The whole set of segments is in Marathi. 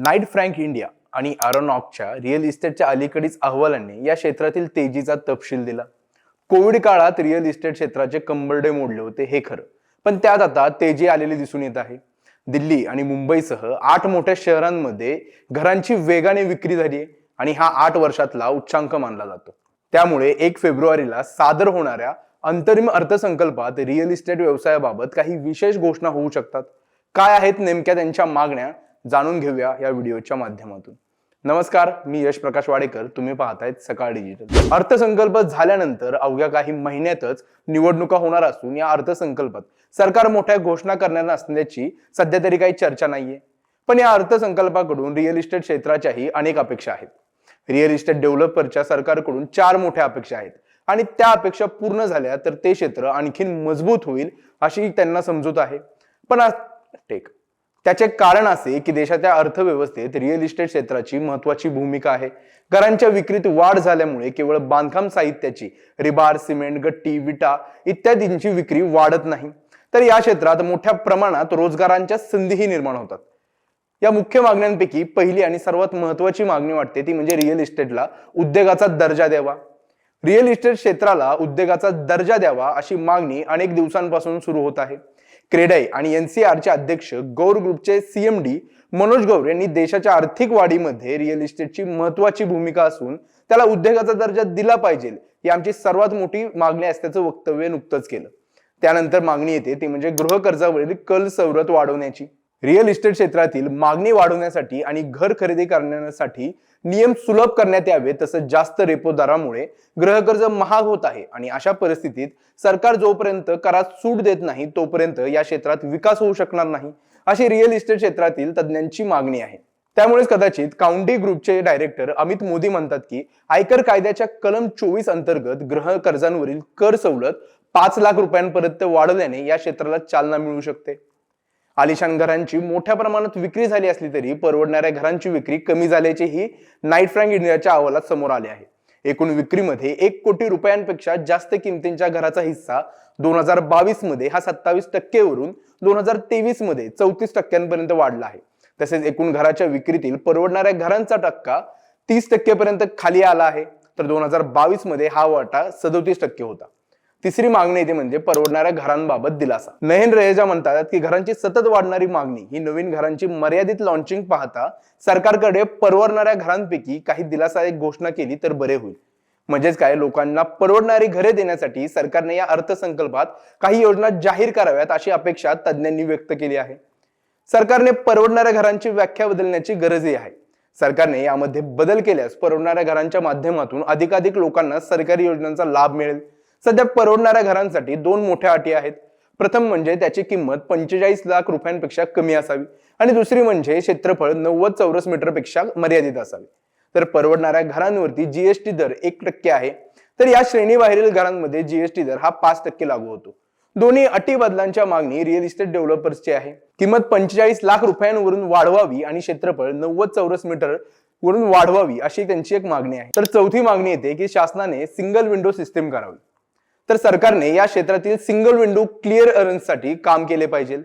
नाईट फ्रँक इंडिया आणि आरोनॉकच्या रिअल इस्टेटच्या अलीकडील अहवालांनी या क्षेत्रातील तेजीचा तपशील दिला. कोविड काळात रिअल इस्टेट क्षेत्राचे कंबरडे मोडले होते हे खरं. पण त्यात आता तेजी आलेली दिसून येत आहे. दिल्ली आणि मुंबईसह आठ मोठ्या शहरांमध्ये घरांची वेगाने विक्री झाली आहे आणि हा आठ वर्षातला उच्चांक मानला जातो. त्यामुळे एक फेब्रुवारीला सादर होणाऱ्या अंतरिम अर्थसंकल्पात रिअल इस्टेट व्यवसायाबाबत काही विशेष घोषणा होऊ शकतात. काय आहेत नेमक्या त्यांच्या मागण्या? जाणून घेऊया या व्हिडिओच्या माध्यमातून. नमस्कार मी यश प्रकाश वाडेकर. तुम्ही पाहतायत सकाळ डिजिटल. अर्थसंकल्प झाल्यानंतर अवघ्या काही महिन्यातच निवडणुका होणार असून या अर्थसंकल्पात सरकार मोठ्या घोषणा करणार असल्याची सध्या तरी काही चर्चा नाहीये. पण या अर्थसंकल्पाकडून रिअल इस्टेट क्षेत्राच्याही अनेक अपेक्षा आहेत. रिअल इस्टेट डेव्हलपरच्या सरकारकडून चार मोठ्या अपेक्षा आहेत. आणि त्या अपेक्षा पूर्ण झाल्या तर ते क्षेत्र आणखीन मजबूत होईल अशी त्यांना समजूत आहे. पण टेक. त्याचे कारण असे की देशाच्या अर्थव्यवस्थेत रिअल इस्टेट क्षेत्राची महत्वाची भूमिका आहे. घरांच्या विक्रीत वाढ झाल्यामुळे केवळ बांधकाम साहित्याची रिबार सिमेंट गट्टी विटा इत्यादींची विक्री वाढत नाही. तर या क्षेत्रात मोठ्या प्रमाणात रोजगारांच्या संधीही निर्माण होतात. या मुख्य मागण्यांपैकी पहिली आणि सर्वात महत्वाची मागणी वाटते ती म्हणजे रिअल इस्टेटला उद्योगाचा दर्जा द्यावा. रिअल इस्टेट क्षेत्राला उद्योगाचा दर्जा द्यावा अशी मागणी अनेक दिवसांपासून सुरू होत आहे. क्रेडाई आणि एनसीआरचे अध्यक्ष गौर ग्रुपचे सीएमडी मनोज गौर यांनी देशाच्या आर्थिक वाढीमध्ये रिअल इस्टेटची महत्वाची भूमिका असून त्याला उद्योगाचा दर्जा दिला पाहिजे ही आमची सर्वात मोठी मागणी असल्याचं वक्तव्य नुकतंच केलं. त्यानंतर मागणी येते ती म्हणजे गृह कर्जावरील कल सवलत वाढवण्याची. रिअल इस्टेट क्षेत्रातील मागणी वाढवण्यासाठी आणि घर खरेदी करण्यासाठी नियम सुलभ करण्यात यावे तसंच जास्त रेपो दरामुळे गृहकर्ज महाग होत आहे. आणि अशा परिस्थितीत सरकार जोपर्यंत करात सूट देत नाही तोपर्यंत या क्षेत्रात विकास होऊ शकणार नाही अशी रिअल इस्टेट क्षेत्रातील तज्ज्ञांची मागणी आहे. त्यामुळेच कदाचित काउंटी ग्रुपचे डायरेक्टर अमित मोदी म्हणतात की आयकर कायद्याच्या कलम चोवीस अंतर्गत गृह कर्जांवरील कर सवलत पाच लाख रुपयांपर्यंत वाढवल्याने या क्षेत्राला चालना मिळू शकते. आलिशान घरांची मोठ्या प्रमाणात विक्री झाली असली तरी परवडणाऱ्या घरांची विक्री कमी झाल्याचेही नाईट फ्रँक इंडियाच्या अहवालात समोर आले आहे. एकूण विक्रीमध्ये एक कोटी रुपयांपेक्षा जास्त किमतींच्या घराचा हिस्सा दोन हजार बावीसमध्ये हा सत्तावीस टक्केवरून दोन हजार तेवीसमध्ये चौतीस टक्क्यांपर्यंत वाढला आहे. तसेच एकूण घराच्या विक्रीतील परवडणाऱ्या घरांचा टक्का तीस टक्केपर्यंत खाली आला आहे. तर दोन हजार बावीसमध्ये हा वाटा सदोतीस टक्के होता. तिसरी मागणी येते म्हणजे परवडणाऱ्या घरांबाबत दिलासा. नयन रहेजा म्हणतात की घरांची सतत वाढणारी मागणी ही नवीन घरांची मर्यादित लॉन्चिंग पाहता सरकारकडे परवडणाऱ्या घरांपैकी काही दिलासा एक घोषणा केली तर बरे होईल. म्हणजेच काय? लोकांना परवडणारी घरे देण्यासाठी सरकारने या अर्थसंकल्पात काही योजना जाहीर कराव्यात अशी अपेक्षा तज्ज्ञांनी व्यक्त केली आहे. सरकारने परवडणाऱ्या घरांची व्याख्या बदलण्याची गरजही आहे. सरकारने यामध्ये बदल केल्यास परवडणाऱ्या घरांच्या माध्यमातून अधिकाधिक लोकांना सरकारी योजनांचा लाभ मिळेल. सध्या परवडणाऱ्या घरांसाठी दोन मोठ्या अटी आहेत. प्रथम म्हणजे त्याची किंमत पंचेचाळीस लाख रुपयांपेक्षा कमी असावी आणि दुसरी म्हणजे क्षेत्रफळ नव्वद चौरस मीटरपेक्षा मर्यादित असावी. तर परवडणाऱ्या घरांवरती जीएसटी दर एक टक्के आहे. तर या श्रेणीबाहेरील घरांमध्ये जीएसटी दर हा पाच टक्के लागू होतो. दोन्ही अटी बदलांच्या मागणी रिअल इस्टेट डेव्हलपर्सची आहे. किंमत पंचेचाळीस लाख रुपयांवरून वाढवावी आणि क्षेत्रफळ नव्वद चौरस मीटर वरून वाढवावी अशी त्यांची एक मागणी आहे. तर चौथी मागणी येते की शासनाने सिंगल विंडो सिस्टीम करावी. तर सरकारने या क्षेत्रातील सिंगल विंडो क्लिअर अरन्ससाठी काम केले पाहिजे.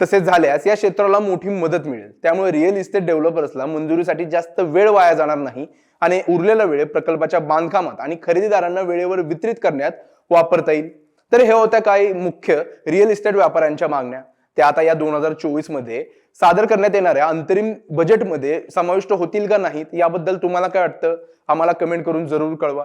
तसे झाल्यास या क्षेत्राला मोठी मदत मिळेल. त्यामुळे रिअल इस्टेट डेव्हलपर्सला मंजुरीसाठी जास्त वेळ वाया जाणार नाही आणि उरलेला वेळ प्रकल्पाच्या बांधकामात आणि खरेदीदारांना वेळेवर वितरित करण्यात वापरता येईल. तर हे होत्या काही मुख्य रिअल इस्टेट व्यापाऱ्यांच्या मागण्या. त्या आता या दोन हजार चोवीसमध्ये सादर करण्यात येणाऱ्या अंतरिम बजेटमध्ये समाविष्ट होतील का नाहीत याबद्दल तुम्हाला काय वाटतं? आम्हाला कमेंट करून जरूर कळवा.